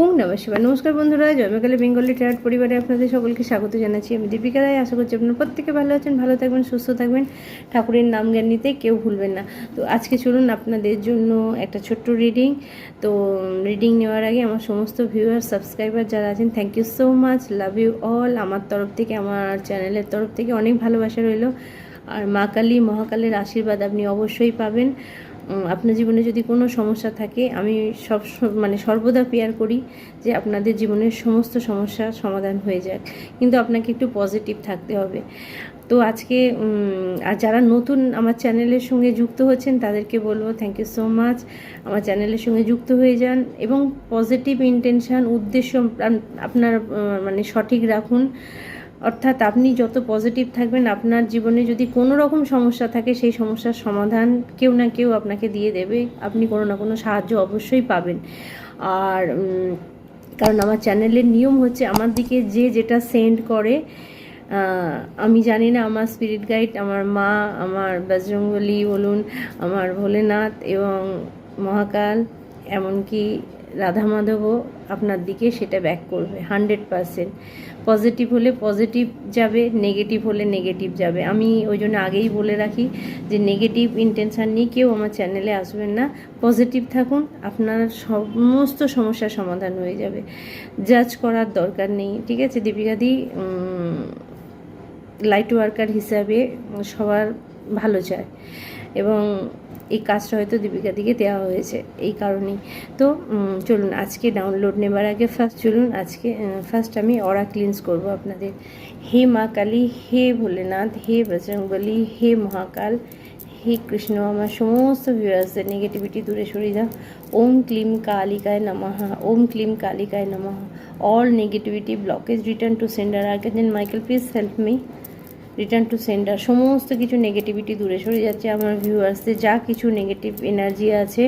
ওম নমঃ নমস্কার বন্ধুরা জয়মাকালী বেঙ্গলি ট্যাট পরিবারে আপনাদের সকলকে স্বাগত জানাচ্ছি। আমি দীপিকা রায়, আশা করছি আপনারা প্রত্যেকে ভালো আছেন, ভালো থাকবেন, সুস্থ থাকবেন। ঠাকুরের নাম জ্ঞান নিতে কেউ ভুলবেন না। তো আজকে চলুন আপনাদের জন্য একটা ছোট্ট রিডিং তো রিডিং নেওয়ার আগে আমার সমস্ত ভিউয়ার সাবস্ক্রাইবার যারা আছেন thank you so much love you all আমার তরফ থেকে, আমার চ্যানেলের তরফ থেকে অনেক ভালোবাসা রইল। আর মা কালী, মহাকালের আশীর্বাদ আপনি অবশ্যই পাবেন। আপনার জীবনে যদি কোনো সমস্যা থাকে, আমি সব মানে সর্বদা পেয়ার করি যে আপনাদের জীবনের সমস্ত সমস্যার সমাধান হয়ে যাক। কিন্তু আপনাকে একটু পজিটিভ থাকতে হবে। তো আজকে আর যারা নতুন আমার চ্যানেলের সঙ্গে যুক্ত হচ্ছেন, তাদেরকে বলব থ্যাংক ইউ সো মাচ আমার চ্যানেলের সঙ্গে যুক্ত হয়ে যান এবং পজিটিভ ইন্টেনশন উদ্দেশ্য আপনার মানে সঠিক রাখুন। অর্থাৎ আপনি যত পজিটিভ থাকবেন, আপনার জীবনে যদি কোনো রকম সমস্যা থাকে, সেই সমস্যার সমাধান কেউ না কেউ আপনাকে দিয়ে দেবে। আপনি কোনো না কোনো সাহায্য অবশ্যই পাবেন। আর কারণ আমার চ্যানেলের নিয়ম হচ্ছে আমার দিকে যে যেটা সেন্ড করে আমি জানি না, আমার স্পিরিট গাইড আমার মা, আমার বজরঙ্গলি বলুন, আমার ভোলেনাথ এবং মহাকাল, এমনকি রাধা মাধবও আপনার দিকে সেটা ব্যাক করবে হান্ড্রেড পারসেন্ট পজিটিভ হলে পজিটিভ যাবে নেগেটিভ হলে নেগেটিভ যাবে। আমি ওই জন্য আগেই বলে রাখি যে নেগেটিভ ইন্টেনশান নিয়ে কেউ আমার চ্যানেলে আসবেন না। পজিটিভ থাকুন, আপনার সমস্ত সমস্যার সমাধান হয়ে যাবে। জাজ করার দরকার নেই, ঠিক আছে? দীপিকাদি লাইট ওয়ার্কার হিসাবে সবার ভালো চায়। এবং এই কাজটা হয়তো দীপিকা দিকে দেওয়া হয়েছে, এই কারণেই। তো চলুন আজকে ডাউনলোড নেবার আগে ফার্স্ট চলুন আজকে ফার্স্ট আমি অরা ক্লিনস করব আপনাদের। হে মা কালী, হে ভোলেনাথ, হে বজরংবলী হে মহাকাল, হে কৃষ্ণ, আমার সমস্ত ভিউয়ার্সদের নেগেটিভিটি দূরে সরিয়ে দাও। ওম ক্লিম কালিকায় নমঃ, ওম ক্লিম কালিকায় নমঃ। All negativity blockage return to sender আর্কেজেন Michael please help me return to sender সমস্ত কিছু নেগেটিভিটি দূরে সরে যাচ্ছে আমার ভিউয়ার্সদের যা কিছু নেগেটিভ এনার্জি আছে।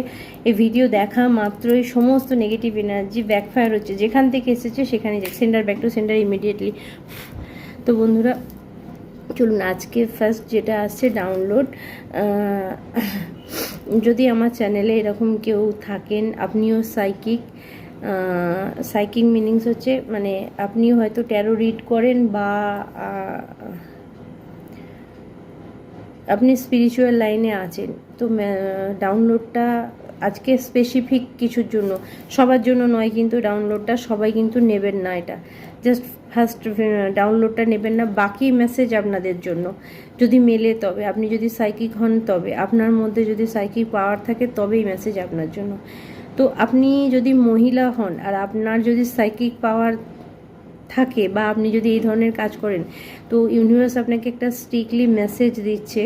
এই ভিডিও দেখা মাত্রই সমস্ত নেগেটিভ এনার্জি ব্যাকফায়ার হচ্ছে। যেখান থেকে এসেছে সেখানে যাক sender back to sender immediately তো বন্ধুরা, চলুন আজকে ফার্স্ট যেটা আসছে ডাউনলোড যদি আমার চ্যানেলে এরকম কেউ থাকেন, আপনিও সাইকিক সাইকিং মিনিংস হচ্ছে মানে আপনিও হয়তো ট্যারো রিড করেন বা আপনি স্পিরিচুয়াল লাইনে আছেন, তো ডাউনলোডটা আজকে স্পেসিফিক কিছুর জন্য। সবার জন্য নয় কিন্তু ডাউনলোডটা সবাই কিন্তু নেবেন না এটা। জাস্ট ফার্স্ট ডাউনলোডটা নেবেন না, বাকি মেসেজ আপনাদের জন্য। যদি মেলে তবে, আপনি যদি সাইকিক হন তবে, আপনার মধ্যে যদি সাইকিক পাওয়ার থাকে তবেই মেসেজ আপনার জন্য। তো আপনি যদি মহিলা হন আর আপনার যদি সাইকিক পাওয়ার থাকে বা আপনি যদি এই ধরনের কাজ করেন, তো ইউনিভার্স আপনাকে একটা স্ট্রিক্টলি মেসেজ দিচ্ছে,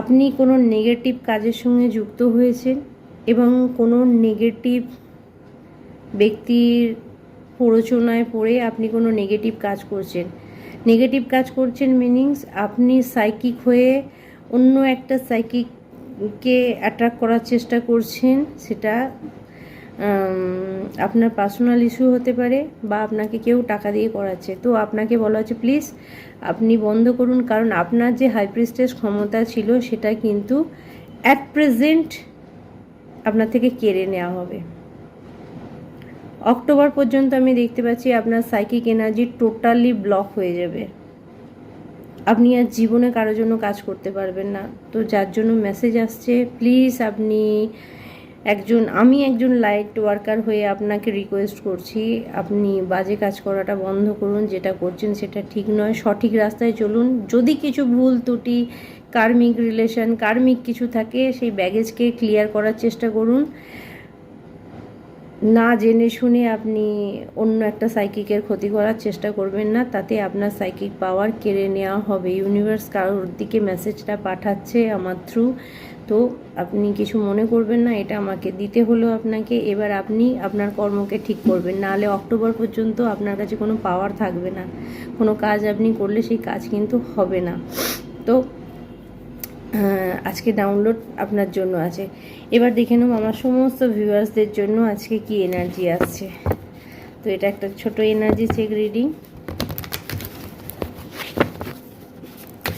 আপনি কোনো নেগেটিভ কাজের সঙ্গে যুক্ত হয়েছেন এবং কোনো নেগেটিভ ব্যক্তির প্ররোচনায় পড়ে আপনি কোনো নেগেটিভ কাজ করছেন। নেগেটিভ কাজ করছেন মিনিংস আপনি সাইকিক হয়ে অন্য একটা সাইকিককে অ্যাট্রাক্ট করার চেষ্টা করছেন, সেটা আপনার পার্সোনাল ইস্যু হতে পারে বা আপনাকে কেউ টাকা দিয়ে করাচ্ছে। তো আপনাকে বলা হচ্ছে প্লিজ আপনি বন্ধ করুন। কারণ আপনার যে হাইপ্রিস্টেস ক্ষমতা ছিল, সেটা কিন্তু অ্যাট প্রেজেন্ট আপনার থেকে কেড়ে নেওয়া হবে। অক্টোবর পর্যন্ত আমি দেখতে পাচ্ছি আপনার সাইকিক এনার্জি টোটালি ব্লক হয়ে যাবে। আপনি আর জীবনে কারোর জন্য কাজ করতে পারবেন না। তো যার জন্য মেসেজ আসছে প্লিজ আপনি একজন, আমি একজন লাইট ওয়ার্কার হয়ে আপনাকে রিকোয়েস্ট করছি, আপনি বাজে কাজ করাটা বন্ধ করুন, যেটা করছেন সেটা ঠিক নয়, সঠিক রাস্তায় চলুন। যদি কিছু ভুল ত্রুটি কার্মিক রিলেশন কার্মিক কিছু থাকে, সেই ব্যাগেজকে ক্লিয়ার করার চেষ্টা করুন। না জেনে শুনে আপনি অন্য একটা সাইকিকের ক্ষতি করার চেষ্টা করবেন না, তাতে আপনার সাইকিক পাওয়ার কেড়ে নেওয়া হবে। ইউনিভার্স কারোর দিকে মেসেজটা পাঠাচ্ছে আমার থ্রু তো আপনি কিছু মনে করবেন না, এটা আমাকে দিতে হলো আপনাকে। এবার আপনি আপনার কর্মকে ঠিক করবেন, নাহলে অক্টোবর পর্যন্ত আপনার কাছে কোনো পাওয়ার থাকবে না। কোনো কাজ আপনি করলে সেই কাজ কিন্তু হবে না। তো আজকে ডাউনলোড আপনার জন্য আছে। এবার দেখে নেব আমার সমস্ত ভিউয়ার্সদের জন্য আজকে কি এনার্জি আসছে। তো এটা একটা ছোট এনার্জি চেক রিডিং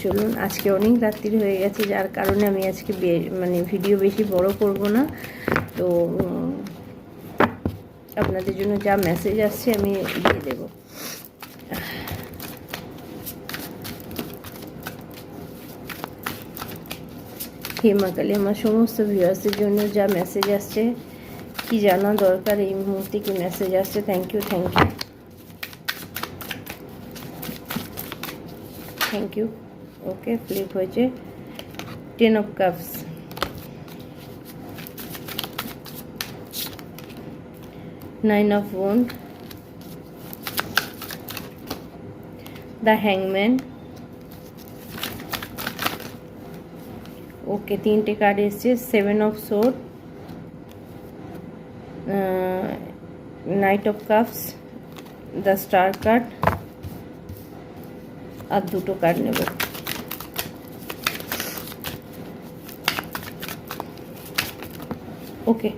চলুন আজকে অনেক রাত্রি হয়ে গেছে, যার কারণে আমি আজকে মানে ভিডিও বেশি বড় করব না। তো, আপনাদের জন্য যা মেসেজ আসছে আমি দিয়ে দেবো। হেমাকালী আমার সমস্ত ভিউয়ার্সের জন্য যা মেসেজ আসছে, কি জানা দরকার, এই মুহূর্তে কি মেসেজ আসছে? Thank you thank you thank you okay flip হয়েছে। Ten of cups nine of wands the হ্যাংম্যান okay তিনটে কার্ড এসছে। Seven of swords knight of cups the star card আর দুটো কার্ড নেব। ওকে,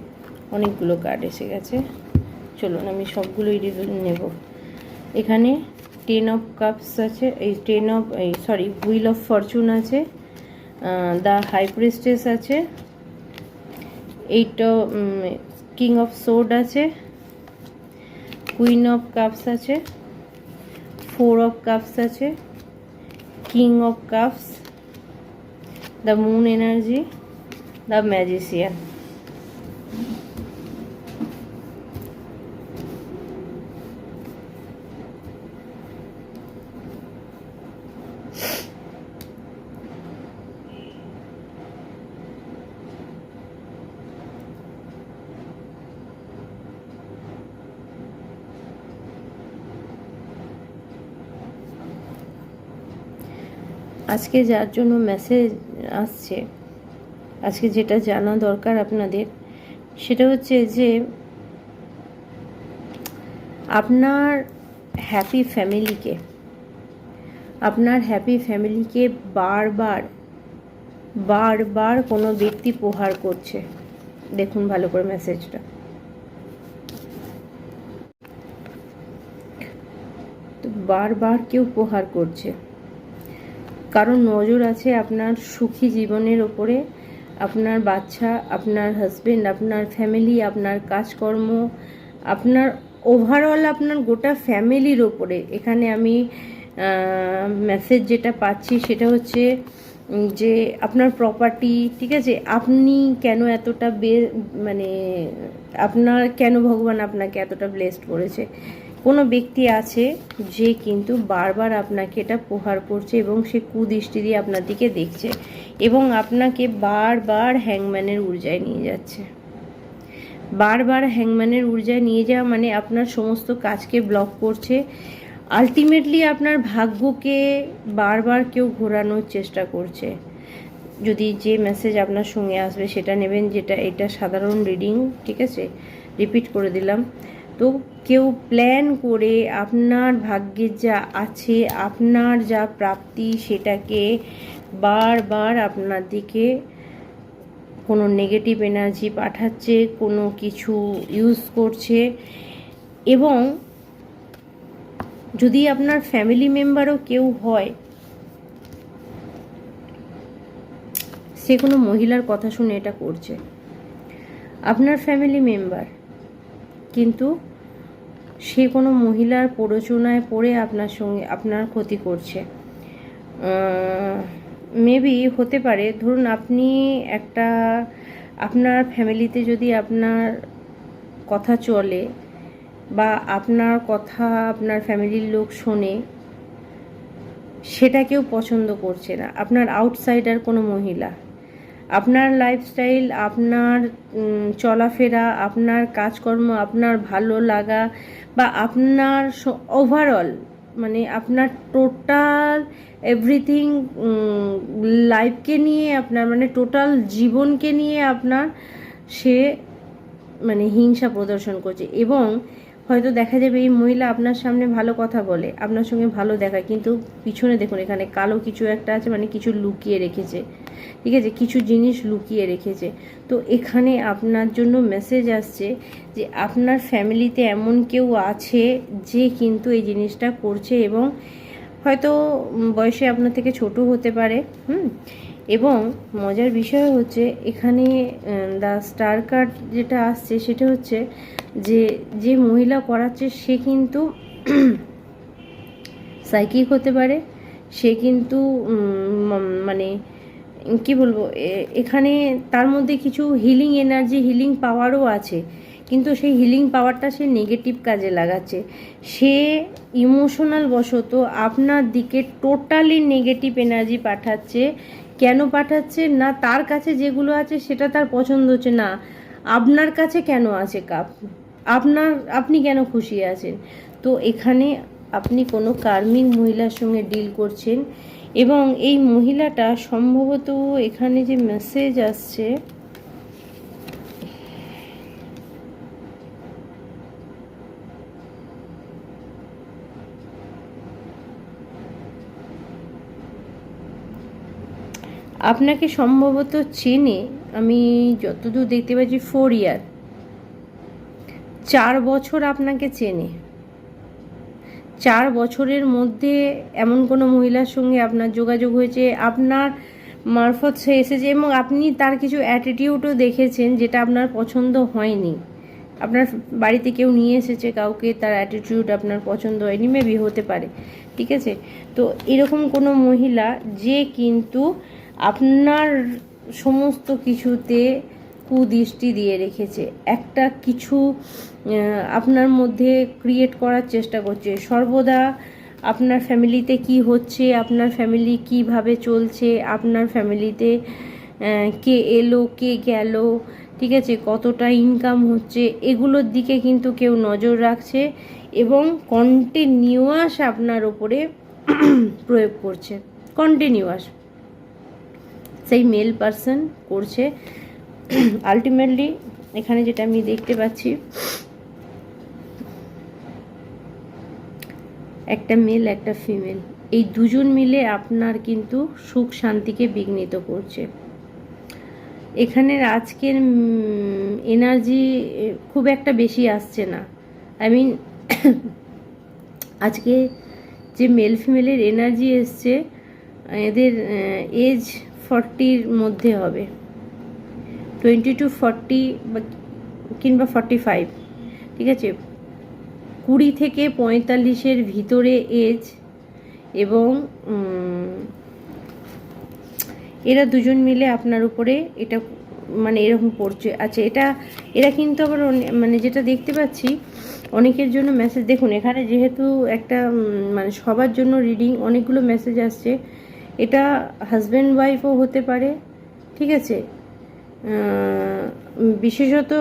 অনেকগুলো কার্ড এসে গেছে। চলুন আমি সবগুলোই নেব। এখানে টেন অফ কাপস আছে, এই টেন অফ এই সরি হুইল অফ ফরচুন আছে দ্য হাই প্রিস্টেস আছে এইট কিং অফ সোড আছে কুইন অফ কাপস আছে ফোর অফ কাপস আছে king of cups the moon energy the magician আজকে যার জন্য মেসেজ আসছে, আজকে যেটা জানা দরকার আপনাদের, সেটা হচ্ছে যে, আপনার হ্যাপি ফ্যামিলিকে আপনার হ্যাপি ফ্যামিলিকে বারবার বারবার কোনো ব্যক্তি প্রহার করছে। দেখুন ভালো করে মেসেজটা তো বারবার কেউ প্রহার করছে। কারণ নজর আছে আপনার সুখী জীবনের ওপরে। আপনার বাচ্চা, আপনার হাজবেন্ড আপনার ফ্যামিলি আপনার কাজকর্ম, আপনার ওভারঅল আপনার গোটা ফ্যামিলির ওপরে। এখানে আমি মেসেজ যেটা পাচ্ছি সেটা হচ্ছে যে আপনার প্রপার্টি ঠিক আছে? আপনি কেন এতটা বে মানে আপনার, কেন ভগবান আপনাকে এতটা ব্লেসড করেছে? কোনো ব্যক্তি আছে যে কিন্তু বারবার আপনাকে এটা প্রহার করছে এবং সে কুদৃষ্টি দিয়ে আপনার দিকে দেখছে এবং আপনাকে বারবার হ্যাংম্যানের উর্জায় নিয়ে যাচ্ছে। বারবার হ্যাংম্যানের উর্জায় নিয়ে যাওয়া মানে আপনার সমস্ত কাজকে ব্লক করছে। আলটিমেটলি আপনার ভাগ্যকে বারবার কেউ ঘোরানোর চেষ্টা করছে। যদি যে মেসেজ আপনার সঙ্গে আসবে সেটা নেবেন, যেটা এটা সাধারণ রিডিং ঠিক আছে? রিপিট করে দিলাম। তো কেউ প্ল্যান করে আপনার ভাগ্যে যা আছে, আপনার যা প্রাপ্তি সেটাকে বারবার আপনার দিকে কোনো নেগেটিভ এনার্জি পাঠাচ্ছে, কোনো কিছু ইউজ করছে এবং যদি আপনার ফ্যামিলি মেম্বারও কেউ হয়, সে কোনো মহিলার কথা শুনে এটা করছে। আপনার ফ্যামিলি মেম্বার কিন্তু সে কোনো মহিলার প্ররোচনায় পড়ে আপনার সঙ্গে, আপনার ক্ষতি করছে। মেবি হতে পারে। ধরুন আপনি একটা, আপনার ফ্যামিলিতে যদি আপনার কথা চলে বা আপনার কথা আপনার ফ্যামিলির লোক শোনে, সেটা কেউ পছন্দ করছে না। আপনার আউটসাইডার কোনো মহিলা। আপনার লাইফস্টাইল আপনার চলাফেরা, আপনার কাজকর্ম, আপনার ভালো লাগা বা আপনার ওভারঅল মানে আপনার টোটাল এভরিথিং লাইফকে নিয়ে আপনার মানে টোটাল জীবনকে নিয়ে আপনার সে মানে হিংসা প্রদর্শন করছে। এবং হয়তো দেখা যাবে এই মহিলা আপনার সামনে ভালো কথা বলে, আপনার সঙ্গে ভালো দেখায়। কিন্তু পিছনে দেখুন, এখানে কালো কিছু একটা আছে মানে কিছু লুকিয়ে রেখেছে। ঠিক আছে? কিছু জিনিস লুকিয়ে রেখেছে। তো এখানে আপনার জন্য মেসেজ আসছে যে আপনার ফ্যামিলিতে এমন কেউ আছে যে কিন্তু এই জিনিসটা করছে এবং হয়তো বয়সে আপনার থেকে ছোট হতে পারে, হুম? এবং মজার বিষয় হচ্ছে এখানে দ্য স্টার কার্ড যেটা আসছে সেটা হচ্ছে যে যে মহিলা করাচ্ছে সে কিন্তু সাইকিক হতে পারে, সে কিন্তু মানে কি বলব এখানে তার মধ্যে কিছু হিলিং এনার্জি হিলিং পাওয়ারও আছে, কিন্তু সেই হিলিং পাওয়ারটা সে নেগেটিভ কাজে লাগাচ্ছে। সে ইমোশনাল বশত আপনার দিকে টোটালি নেগেটিভ এনার্জি পাঠাচ্ছে। কেন পাঠাচ্ছে? না, তার কাছে যেগুলো আছে সেটা তার পছন্দ হচ্ছে না। আপনার কাছে কেন আছে কাপ আপনার, আপনি কেন খুশি আছেন? তো এখানে আপনি কোনো কার্মিক মহিলার সঙ্গে ডিল করছেন এবং এই মহিলাটা সম্ভবত এখানে যে মেসেজ আসছে, আপনাকে সম্ভবত চেনে, আমি যতদূর দেখতে পাচ্ছি ফোর ইয়ার চার বছর আপনাকে চেনে। চার বছরের মধ্যে এমন কোনো মহিলার সঙ্গে আপনার যোগাযোগ হয়েছে, আপনার মারফত সে এসেছে এবং আপনি তার কিছু অ্যাটিটিউডও দেখেছেন যেটা আপনার পছন্দ হয়নি। আপনার বাড়িতে কেউ নিয়ে এসেছে কাউকে, তার অ্যাটিটিউড আপনার পছন্দ হয়নি মেবি হতে পারে, ঠিক আছে? তো এরকম কোনো মহিলা যে কিন্তু আপনার সমস্ত কিছুতে কুদৃষ্টি দিয়ে রেখেছে। একটা কিছু আপনার মধ্যে ক্রিয়েট করার চেষ্টা করছে। সর্বদা আপনার ফ্যামিলিতে কি হচ্ছে, আপনার ফ্যামিলি কীভাবে চলছে, আপনার ফ্যামিলিতে কে এলো, কে গেল, ঠিক আছে, কতটা ইনকাম হচ্ছে, এগুলোর দিকে কিন্তু কেউ নজর রাখছে এবং কন্টিনিউয়াস আপনার ওপরে প্রয়োগ করছে। কন্টিনিউয়াস সেই মেল পারসন করছে। আলটিমেটলি এখানে যেটা আমি দেখতে পাচ্ছি, একটা মেল একটা ফিমেল এই দুজন মিলে আপনার কিন্তু সুখ শান্তিকে বিঘ্নিত করছে। এখানের আজকের এনার্জি খুব একটা বেশি আসছে না। আই মিন আজকে যে মেল ফিমেলের এনার্জি এসছে, এদের এজ ফর্টির মধ্যে হবে। টোয়েন্টি টু ফর্টি কিংবা ফর্টি ফাইভ ঠিক আছে? কুড়ি থেকে পঁয়তাল্লিশের ভিতরে এজ এবং এরা দুজন মিলে আপনার উপরে এটা মানে এরকম পড়ছে। আচ্ছা এটা, এরা কিন্তু আবার মানে যেটা দেখতে পাচ্ছি, অনেকের জন্য মেসেজ দেখুন, এখানে যেহেতু একটা মানে সবার জন্য রিডিং অনেকগুলো মেসেজ আসছে, এটা হাজব্যান্ড ওয়াইফও হতে পারে, ঠিক আছে? বিশেষত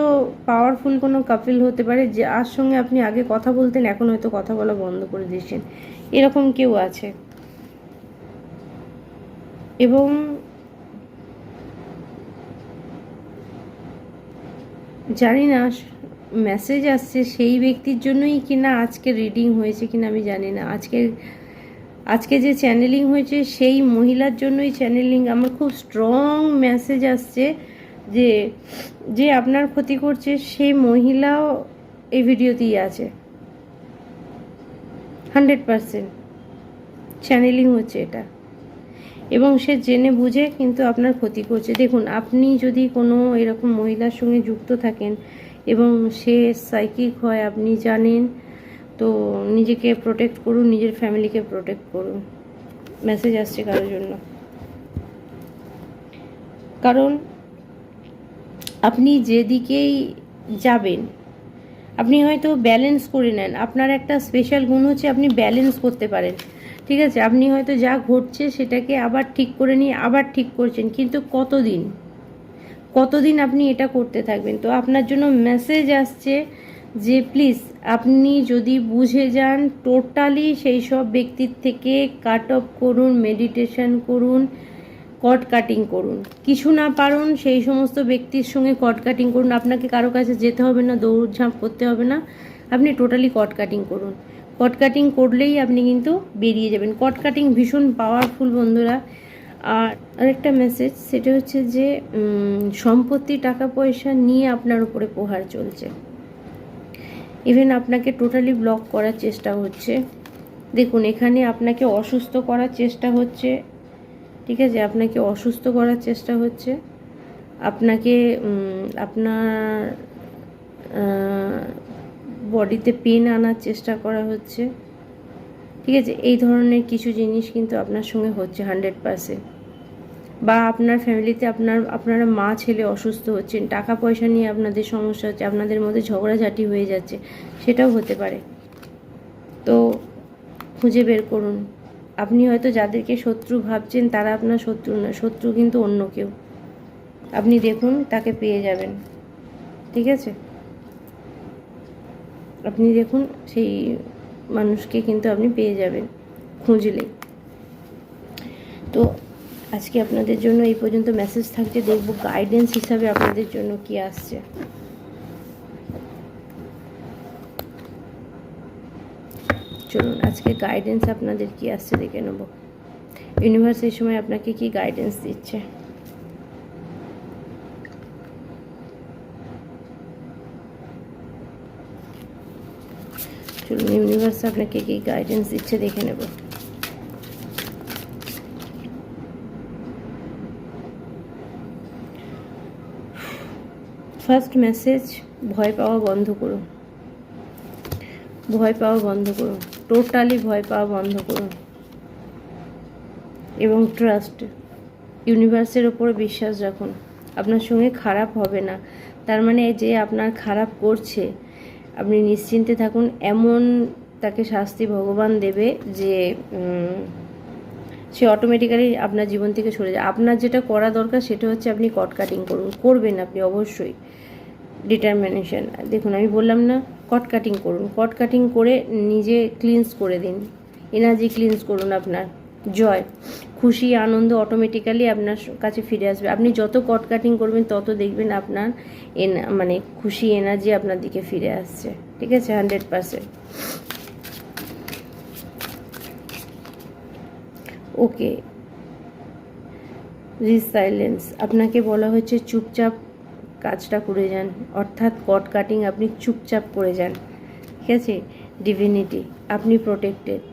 পাওয়ারফুল কোনো কাপিল হতে পারে যে আর সঙ্গে আপনি আগে কথা বলতেন, এখন হয়তো কথা বলা বন্ধ করে দিয়েছেন। এরকম কেউ আছে? এবং জানি না মেসেজ আসছে সেই ব্যক্তির জন্যই কিনা আজকে রিডিং হয়েছে কিনা আমি জানি না। আজকে আজকে যে চ্যানেলিং হয়েছে সেই মহিলার জন্যই চ্যানেলিং আমার খুব স্ট্রং মেসেজ আসছে যে যে আপনার ক্ষতি করছে সেই মহিলাও এই ভিডিওতেই আছে। Hundred percent. চ্যানেলিং হচ্ছে এটা। এবং সে জেনে বুঝে কিন্তু আপনার ক্ষতি করছে। দেখুন, আপনি যদি কোনো এরকম মহিলার সঙ্গে যুক্ত থাকেন এবং সে সাইকিক হয়, আপনি জানেন, তো নিজেকে প্রোটেক্ট করুন, নিজের ফ্যামিলিকে প্রোটেক্ট করুন। মেসেজ আসছে কারোর জন্য। কারণ আপনি যেদিকেই যাবেন, আপনি হয়তো ব্যালেন্স করে নেন। আপনার একটা স্পেশাল গুণ হচ্ছে আপনি ব্যালেন্স করতে পারেন। ঠিক আছে? আপনি হয়তো যা ঘটছে সেটাকে আবার ঠিক করে নিয়ে আবার ঠিক করছেন, কিন্তু কতদিন? কতদিন আপনি এটা করতে থাকবেন? তো আপনার জন্য মেসেজ আসছে যে প্লিজ আপনি যদি বুঝে যান টোটালি সেই সব ব্যক্তির থেকে কাট অফ করুন মেডিটেশন করুন কট কাটিং করুন। কিছু না পারুন, সেই সমস্ত ব্যক্তির সঙ্গে কট কাটিং করুন। আপনাকে কারও কাছে যেতে হবে না দৌড়ঝাঁপ করতে হবে না। আপনি টোটালি কট কাটিং করুন। কট কাটিং করলেই আপনি কিন্তু বেরিয়ে যাবেন। কট কাটিং ভীষণ পাওয়ারফুল বন্ধুরা। আর আরেকটা মেসেজ সেটা হচ্ছে যে সম্পত্তি, টাকা, পয়সা নিয়ে আপনার উপরে প্রহার চলছে। ইভেন আপনাকে টোটালি ব্লক করার চেষ্টা হচ্ছে। দেখুন, এখানে আপনাকে অসুস্থ করার চেষ্টা হচ্ছে। ঠিক আছে, আপনাকে অসুস্থ করার চেষ্টা হচ্ছে। আপনাকে আপনার বডিতে পেন আনার চেষ্টা করা হচ্ছে। ঠিক আছে, এই ধরনের কিছু জিনিস কিন্তু আপনার সঙ্গে হচ্ছে হান্ড্রেড পারসেন্ট বা আপনার ফ্যামিলিতে আপনার, আপনারা মা ছেলে অসুস্থ হচ্ছেন, টাকা পয়সা নিয়ে আপনাদের সমস্যা হচ্ছে, আপনাদের মধ্যে ঝগড়াঝাটি হয়ে যাচ্ছে, সেটাও হতে পারে। তো খুঁজে বের করুন। আপনি হয়তো যাদেরকে শত্রু ভাবছেন, তারা আপনার শত্রু না, শত্রু কিন্তু অন্য কেউ। আপনি দেখুন, তাকে পেয়ে যাবেন। ঠিক আছে? আপনি দেখুন, সেই মানুষকে কিন্তু আপনি পেয়ে যাবেন, খুঁজলেই। তো আজকে আপনাদের জন্য এই পর্যন্ত মেসেজ থাকছে। দেখব গাইডেন্স হিসাবে আপনাদের জন্য কি আসছে। চলুন, আজকে গাইডেন্স আপনাদের কি আসছে দেখে নেব। ইউনিভার্স এই সময় আপনাকে কি গাইডেন্স দিচ্ছে? চলুন ইউনিভার্স আপনাকে কি গাইডেন্স দিচ্ছে দেখে নেব। ফার্স্ট মেসেজ ভয় পাওয়া বন্ধ করুন। ভয় পাওয়া বন্ধ করুন। টোটালি ভয় পাওয়া বন্ধ করুন। এবং ট্রাস্ট ইউনিভার্সের ওপরে বিশ্বাস রাখুন। আপনার সঙ্গে খারাপ হবে না। তার মানে যে আপনার খারাপ করছে, আপনি নিশ্চিন্তে থাকুন। এমন তাকে শাস্তি ভগবান দেবে যে সে অটোমেটিক্যালি আপনার জীবন থেকে সরে যায়। আপনার যেটা করা দরকার সেটা হচ্ছে আপনি কট কাটিং করুন। করবেন আপনি অবশ্যই। ডিটারমিনেশন দেখুন, আমি বললাম না কট কাটিং করুন। কট কাটিং করে নিজে ক্লিনস করে দিন। এনার্জি ক্লিনস করুন আপনার। জয়। খুশি, আনন্দ অটোমেটিক্যালি আপনার কাছে ফিরে আসবে। আপনি যত কট কাটিং করবেন, তত দেখবেন আপনার মানে খুশি এনার্জি আপনার দিকে ফিরে আসছে। ঠিক আছে? হান্ড্রেড পারসেন্ট ওকে রিসাইলেন্স আপনাকে বলা হচ্ছে চুপচাপ কাজটা করে যান। অর্থাৎ কট কাটিং আপনি চুপচাপ করে যান। ঠিক আছে? ডিভিনিটি আপনি প্রোটেক্টেড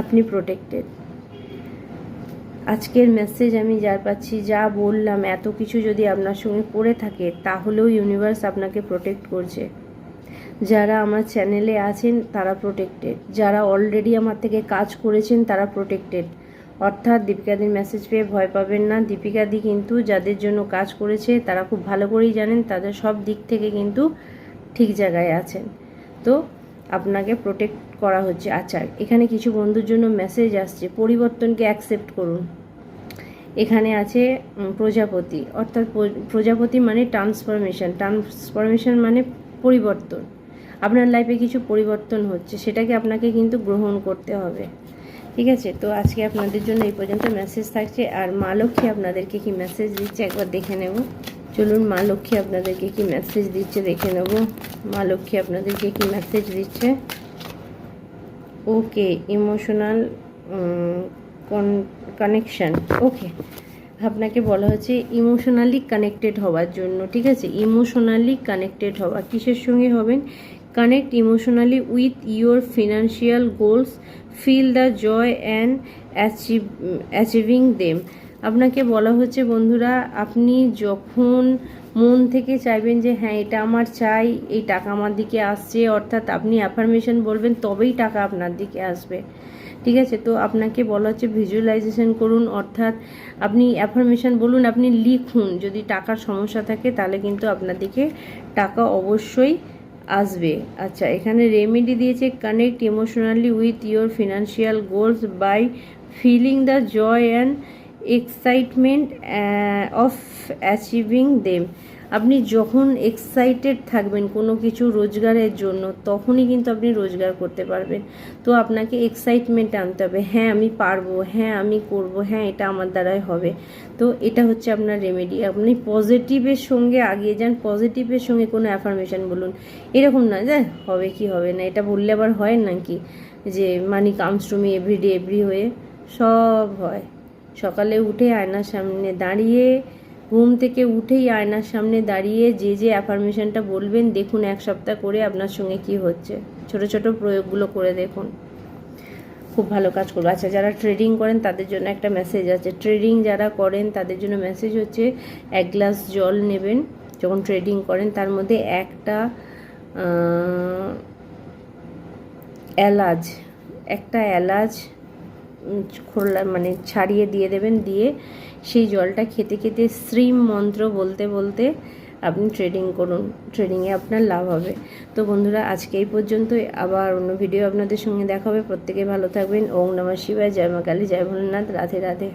আপনি প্রোটেক্টেড আজকের মেসেজ আমি যার পাচ্ছি, যা বললাম, এত কিছু যদি আপনার সঙ্গে করে থাকে, তাহলেও ইউনিভার্স আপনাকে প্রোটেক্ট করছে। যারা আমার চ্যানেলে আছেন, তারা প্রোটেক্টেড যারা অলরেডি আমার থেকে কাজ করেছেন, তারা প্রোটেক্টেড অর্থাৎ দীপিকাদির মেসেজ পেয়ে ভয় পাবেন না। দীপিকাদি কিন্তু যাদের জন্য কাজ করেছে, তারা খুব ভালো করেই জানেন, তাদের সব দিক থেকে কিন্তু ঠিক জায়গায় আছেন। তো আপনাকে প্রোটেক্ট করা হচ্ছে। আচার এখানে কিছু বন্ধুর জন্য মেসেজ আসছে। পরিবর্তনকে অ্যাকসেপ্ট করুন। এখানে আছে প্রজাপতি। অর্থাৎ প্র- প্রজাপতি মানে ট্রান্সফরমেশন ট্রান্সফরমেশন মানে পরিবর্তন। আপনার লাইফে কিছু পরিবর্তন হচ্ছে, সেটাকে আপনাকে কিন্তু গ্রহণ করতে হবে। ঠিক আছে? তো আজকে আপনাদের জন্য এই পর্যন্ত মেসেজ থাকছে। আর মা লক্ষ্মী আপনাদেরকে কি মেসেজ দিচ্ছে একবার দেখে নেব। চলুন, মা লক্ষ্মী আপনাদেরকে কি মেসেজ দিচ্ছে দেখে নেব। মা লক্ষ্মী আপনাদেরকে কি মেসেজ দিচ্ছে? ওকে ইমোশনাল কানেকশন ওকে আপনাকে বলা হচ্ছে ইমোশনালি কানেক্টেড হওয়ার জন্য, ঠিক আছে? ইমোশনালি কানেক্টেড হওয়া। কিসের সঙ্গে হবেন? Connect emotionally with your financial goals feel the joy and achieve achieving them আপনাকে বলা হচ্ছে, বন্ধুরা, আপনি যখন মন থেকে চাইবেন যে হ্যাঁ এটা আমার চাই, এই টাকা আমার দিকে আসছে, অর্থাৎ আপনি অ্যাফার্মেশন বলবেন, তবেই টাকা আপনার দিকে আসবে। ঠিক আছে? তো আপনাকে বলা হচ্ছে ভিজুয়ালাইজেশন করুন, অর্থাৎ আপনি অ্যাফার্মেশন বলুন, আপনি লিখুন। যদি টাকার সমস্যা থাকে, তাহলে কিন্তু আপনার দিকে টাকা অবশ্যই আসবে। আচ্ছা এখানে রেমেডি দিয়েছে connect emotionally with your financial goals by feeling the joy and excitement of achieving them আপনি যখন এক্সাইটেড থাকবেন কোনো কিছু রোজগারের জন্য, তখনই কিন্তু আপনি রোজগার করতে পারবেন। তো আপনাকে এক্সাইটমেন্ট আনতে হবে হ্যাঁ আমি পারব হ্যাঁ আমি করব হ্যাঁ এটা আমার দ্বারাই হবে। তো এটা হচ্ছে আপনার রেমেডি আপনি পজিটিভের সঙ্গে আগিয়ে যান পজিটিভের সঙ্গে কোনো অ্যাফার্মেশন বলুন। এরকম না যে, হবে কি হবে না, এটা বললে আবার হয় নাকি? যে money comes to me everyday every হয়ে সব হয়। সকালে উঠে আয়নার সামনে দাঁড়িয়ে ঘুম থেকে উঠেই আয়নার সামনে দাঁড়িয়ে যে যে অ্যাফার্মেশনটা বলবেন, দেখুন এক সপ্তাহ করে আপনার সঙ্গে কি হচ্ছে। ছোট ছোট প্রয়োগগুলো করে দেখুন। খুব ভালো কাজ করবে আচ্ছা যারা ট্রেডিং করেন, তাদের জন্য একটা মেসেজ আছে। ট্রেডিং যারা করেন, তাদের জন্য মেসেজ হচ্ছে, এক গ্লাস জল নেবেন। যখন ট্রেডিং করেন, তার মধ্যে একটা এলাচ একটা এলাচ খোলা মানে ছাড়িয়ে দিয়ে দেবেন। দিয়ে সেই জলটা খেতে খেতে শ্রীম মন্ত্র বলতে বলতে আপনি ট্রেডিং করুন ট্রেডিংয়ে আপনার লাভ হবে। তো বন্ধুরা, আজকে এই পর্যন্তই। আবার অন্য ভিডিও আপনাদের সঙ্গে দেখা হবে। প্রত্যেকে ভালো থাকবেন। ওম নমঃ শিবায়। জয় মা কালী। জয় ভোলেনাথ। রাধে রাধে।